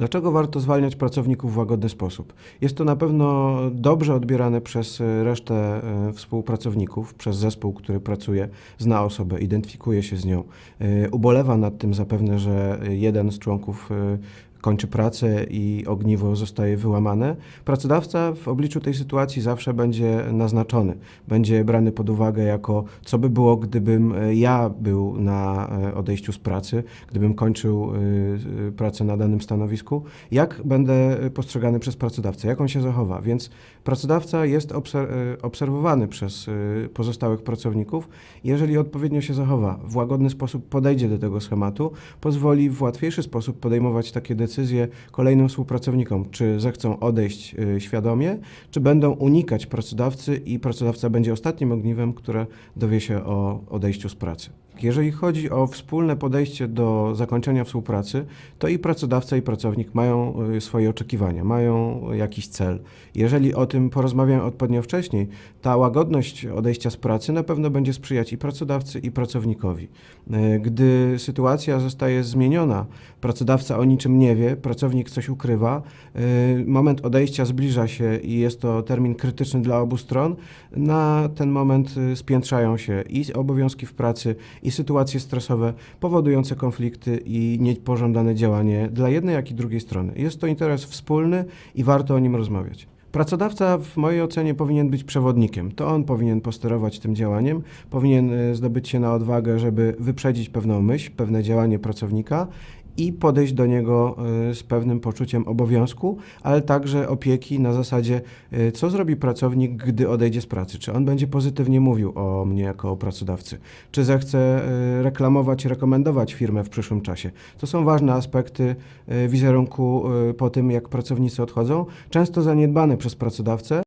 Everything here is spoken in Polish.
Dlaczego warto zwalniać pracowników w łagodny sposób? Jest to na pewno dobrze odbierane przez e, resztę e, współpracowników, przez zespół, który pracuje, zna osobę, identyfikuje się z nią, e, ubolewa nad tym zapewne, że jeden z członków kończy pracę i ogniwo zostaje wyłamane. Pracodawca w obliczu tej sytuacji zawsze będzie naznaczony, będzie brany pod uwagę jako co by było, gdybym e, ja był na e, odejściu z pracy, gdybym kończył e, pracę na danym stanowisku, jak będę postrzegany przez pracodawcę, jak on się zachowa. Więc pracodawca jest obser- obserwowany przez pozostałych pracowników. Jeżeli odpowiednio się zachowa, w łagodny sposób podejdzie do tego schematu, pozwoli w łatwiejszy sposób podejmować takie decyzje kolejnym współpracownikom, czy zechcą odejść y, świadomie, czy będą unikać pracodawcy i pracodawca będzie ostatnim ogniwem, które dowie się o odejściu z pracy. Jeżeli chodzi o wspólne podejście do zakończenia współpracy, to i pracodawca, i pracownik mają y, swoje oczekiwania, mają jakiś cel. Jeżeli o tym porozmawiamy odpowiednio wcześniej, ta łagodność odejścia z pracy na pewno będzie sprzyjać i pracodawcy, i pracownikowi. Y, Gdy sytuacja zostaje zmieniona, pracodawca o niczym nie wie, pracownik coś ukrywa, y, moment odejścia zbliża się i jest to termin krytyczny dla obu stron, na ten moment spiętrzają się i obowiązki w pracy, i sytuacje stresowe powodujące konflikty i niepożądane działanie dla jednej, jak i drugiej strony. Jest to interes wspólny i warto o nim rozmawiać. Pracodawca w mojej ocenie powinien być przewodnikiem. To on powinien posterować tym działaniem, powinien y, zdobyć się na odwagę, żeby wyprzedzić pewną myśl, pewne działanie pracownika i podejść do niego y, z pewnym poczuciem obowiązku, ale także opieki na zasadzie, y, co zrobi pracownik, gdy odejdzie z pracy. Czy on będzie pozytywnie mówił o mnie jako o pracodawcy? Czy zechce y, reklamować, rekomendować firmę w przyszłym czasie? To są ważne aspekty wizerunku po tym, jak pracownicy odchodzą, często zaniedbane przez pracodawcę.